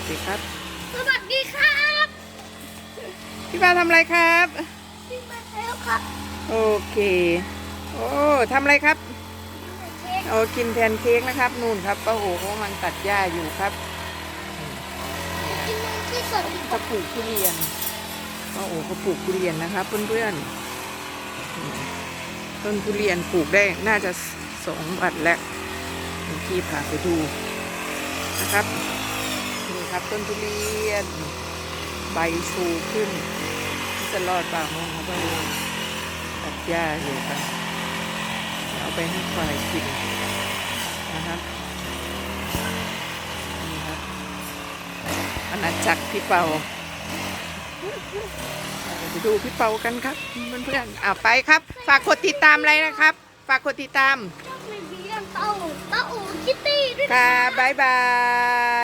วัสดีครับ สวัสดีครับพี่ปาทำอะไรครับพี่มาแล้วครับโอเค โอ้ทำอะไรครับเค้กโอ้กินแพนเค้กนะครับนู่นครับป้าโอเขากำลังตัดหญ้าอยู่ครับกินนมที่สดเขาปลูกทุเรียนป้าโอเขาปลูกทุเรียนนะครับเพื่อนๆอืมต้นทุเรียนปลูกได้น่าจะสองวันแล้วเมื่อกี้พาไปดูนะครับนี่ ครับต้นทุเรียน ใบชูขึ้นจะรอดเปล่ามองเขาไปดูตัดหญ้าอยู่ครับเอาไปให้ควายกินนะครับนี่ครับอาณาจักรพี่เปาเราไปดูพี่เปากันครับเพื่อนๆอ่าไปครับ ฝากกดติดตามอะไรนะครับ ฝากกดติดตามต้องมีเรื่องเต้าเต้าอู่คิตตี้ด้วยนะค่ะบ๊ายบาย